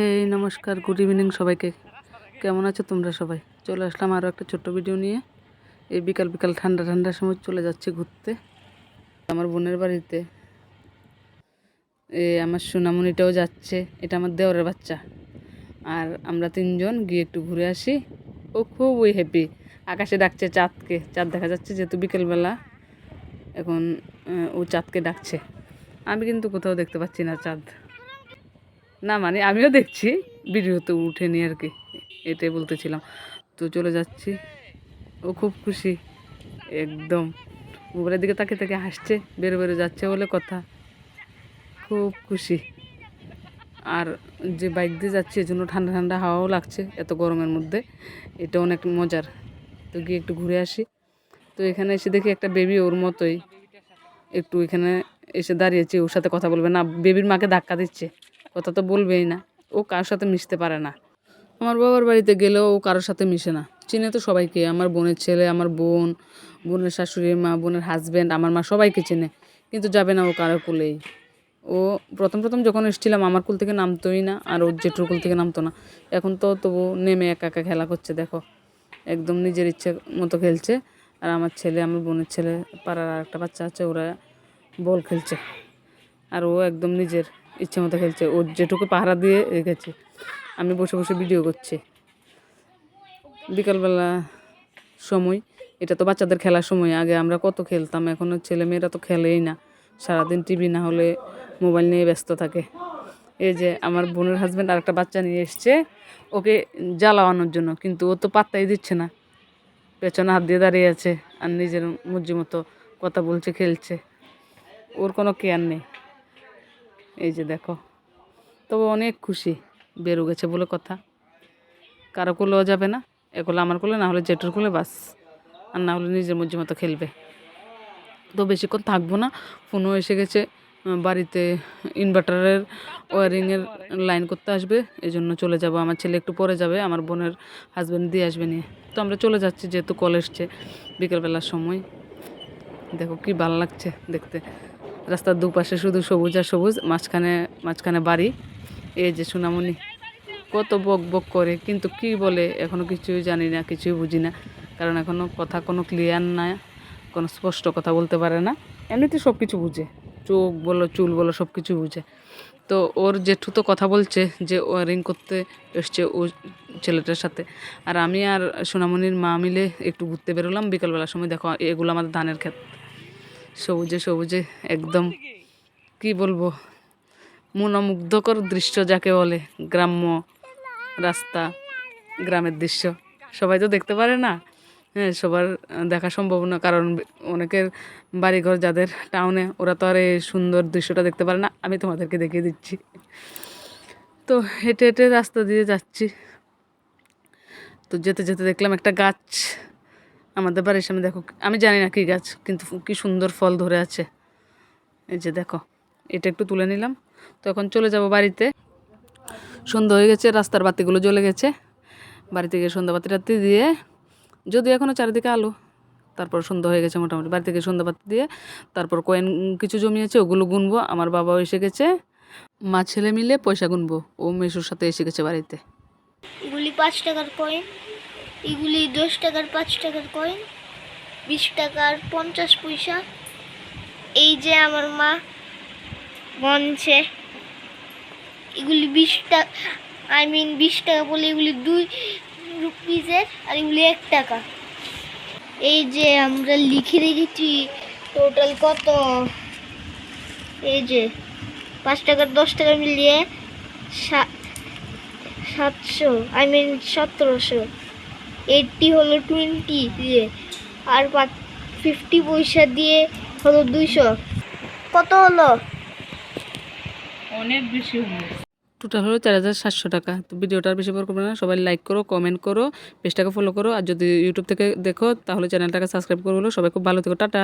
হে নমস্কার good evening সবাইকে। কেমন আছো তোমরা সবাই? চলে আসলাম আরও একটা ছোট্ট ভিডিও নিয়ে। এই বিকাল বিকাল ঠান্ডা ঠান্ডার সময় চলে যাচ্ছে ঘুরতে। আমার বোনের বাড়িতে। এ, আমার সোনামণিটাও যাচ্ছে। এটা আমার দেওরের বাচ্চা। আর আমরা তিনজন গিয়ে একটু ঘুরে আসি। ও খুবই হ্যাপি আকাশে ডাকছে চাঁদকে। চাঁদ দেখা যাচ্ছে যেহেতু বিকেলবেলা। এখন ও চাঁদকে ডাকছে। আমি কিন্তু কোথাও দেখতে পাচ্ছি না চাঁদ। না মানে আমিও দেখছি ভিডিওতে উঠেনি আর কি, এটাই বলতেছিলাম। তো চলে যাচ্ছি, ও খুব খুশি, একদম। মোবাইলের দিকে তাকে তাকে হাসছে, বেরো বেরো যাচ্ছে বলে কথা। খুব খুশি। আর যে বাইক দিয়ে যাচ্ছি, এজন্য ঠান্ডা ঠান্ডা হাওয়াও লাগছে, এত গরমের মধ্যে এটা অনেক মজার। তো গিয়ে একটু ঘুরে আসি। তো এখানে এসে দেখি একটা বেবি ওর মতোই, একটু এখানে এসে দাঁড়িয়েছে, ওর সাথে কথা বলবে না বেবির মাকে ধাক্কা দিচ্ছে। কথা তো বলবেই না। ও কারোর সাথে মিশতে পারে না। আমার বাবার বাড়িতে গেলেও ও কারোর সাথে মিশে না। চিনে তো সবাইকে, আমার বোনের ছেলে, আমার বোন, বোনের শাশুড়ি মা, বোনের হাজব্যান্ড আমার মা সবাইকে চেনে। কিন্তু যাবে না ও কারও কুলেই। ও প্রথম প্রথম যখন এসেছিলাম, আমার কুল থেকে নামতোই না, আর ওর জেঠুর কুল থেকে নামতো না। এখন তো তবু নেমে একা একা খেলা করছে, দেখো। একদম নিজের ইচ্ছে মতো খেলছে। আর আমার ছেলে, আমার বোনের ছেলে, পাড়ার আর একটা বাচ্চা আছে, ওরা বল খেলছে। আর ও একদম নিজের ইচ্ছে মতো খেলছে। ওর যেটুকু পাহারা দিয়ে রেখেছে, আমি বসে বসে ভিডিও করছি। বিকালবেলা সময়, এটা তো বাচ্চাদের খেলার সময়। আগে আমরা কত খেলতাম এখনও ছেলেমেয়েরা তো খেলেই না। সারাদিন টিভি না হলে মোবাইল নিয়ে ব্যস্ত থাকে। এই যে আমার বোনের হাজব্যান্ড আর একটা বাচ্চা নিয়ে এসছে, ওকে জ্বালাওয়ানোর জন্য, কিন্তু ও তো পাত্তাই দিচ্ছে না। পেছনে হাত দিয়ে দাঁড়িয়ে আছে আর নিজের মর্জি মতো কথা বলছে, খেলছে। ওর কোনো কেয়ার নেই। এই যে দেখো। তবে অনেক খুশি বেরো গেছে বলে কথা। কারও কোলেও যাবে না, এ কোলে আমার কোলে, না হলে জেঠুর কোলে, বাস। আর না হলে নিজের মর্জি মতো খেলবে। তো বেশিক্ষণ থাকব না, ফোনও এসে গেছে বাড়িতে ইনভার্টারের ওয়ারিংয়ের লাইন করতে আসবে এই জন্য চলে যাব। আমার ছেলে একটু পরে যাবে, আমার বোনের হাজব্যান্ড দিয়ে আসবে নিয়ে। তো আমরা চলে যাচ্ছি, যেহেতু কল এসছে বিকেলবেলার সময়। দেখো কি ভালো লাগছে দেখতে। রাস্তার দুপাশে শুধু সবুজ আর সবুজ, মাঝখানে মাঝখানে বাড়ি। এই যে সোনামণি, কত বক বক করে, কিন্তু কি বলে, এখনও কিছুই জানি না, কিছুই বুঝি না। কারণ এখনও কথা কোনো ক্লিয়ার না, কোনো স্পষ্ট কথা বলতে পারে না। এমনিতে সব কিছু বুঝে, চোখ বলো, চুল বলো সব কিছু বুঝে। তো ওর জেঠু তো কথা বলছে যে ওয়ারিং করতে এসছে ও ছেলেটার সাথে। আর আমি আর সোনামণির মা মিলে একটু ঘুরতে বেরোলাম, বিকালবেলার সময়। দেখো, এগুলো আমাদের ধানের ক্ষেত। সবুজে সবুজে, একদম কি বলব, মনোমুগ্ধকর দৃশ্য যাকে বলে গ্রাম্য রাস্তা, গ্রামের দৃশ্য। সবাই তো দেখতে পারে না। হ্যাঁ সবার দেখা সম্ভব না, কারণ অনেকের বাড়িঘর যাদের টাউনে, ওরা তো আর এই সুন্দর দৃশ্যটা দেখতে পারে না। আমি তোমাদেরকে দেখিয়ে দিচ্ছি। তো হেঁটে হেঁটে রাস্তা দিয়ে যাচ্ছি। তো যেতে যেতে দেখলাম একটা গাছ। আমাদের বাড়ির সামনে দেখো, আমি জানি না কী গাছ, কিন্তু কি সুন্দর ফল ধরে আছে। এই যে দেখো, এটা একটু তুলে নিলাম। তো এখন চলে যাব বাড়িতে। সন্ধ্যা হয়ে গেছে, রাস্তার বাতিগুলো জ্বলে গেছে। বাড়ি থেকে সন্ধ্যা বাতি টাতি দিয়ে যদি এখনও চারিদিকে আলো, তারপর সন্ধ্যা হয়ে গেছে মোটামুটি। বাড়ি থেকে সন্ধ্যা বাতি দিয়ে, তারপর কয়েন, কিছু জমিয়েছে ওগুলো গুনবো। আমার বাবাও এসে গেছে। মা ছেলে মিলে পয়সা গুনবো। ও মেশুর সাথে এসে গেছে বাড়িতে। পাঁচ টাকার কয়েন এগুলি দশ টাকার, পাঁচ টাকার কয়েন বিশ টাকার পঞ্চাশ পয়সা। এই যে আমার মা গনছে এগুলি বিশ টাকা আই মিন বিশ টাকা বলে এগুলি দুই রুপিসের আর এগুলি এক টাকা। এই যে আমরা লিখে রেখেছি টোটাল কত? এই যে পাঁচ টাকার দশ টাকা মিলিয়ে সাতশো আই মিন সতেরোশো। এইটটি হলো টোয়েন্টি দিয়ে আর ফিফটি পয়সা দিয়ে হলো দুইশো। কত হলো? অনেক বেশি হলো। টোটাল হলো চার হাজার সাতশো টাকা। তো ভিডিওটার আর বেশি বড় করবে না সবাই লাইক করো কমেন্ট করো পেজটাকে ফলো করো আর যদি ইউটিউব থেকে দেখো তাহলে চ্যানেলটাকে সাবস্ক্রাইব করো সবাই খুব ভালো থেকো টাটা।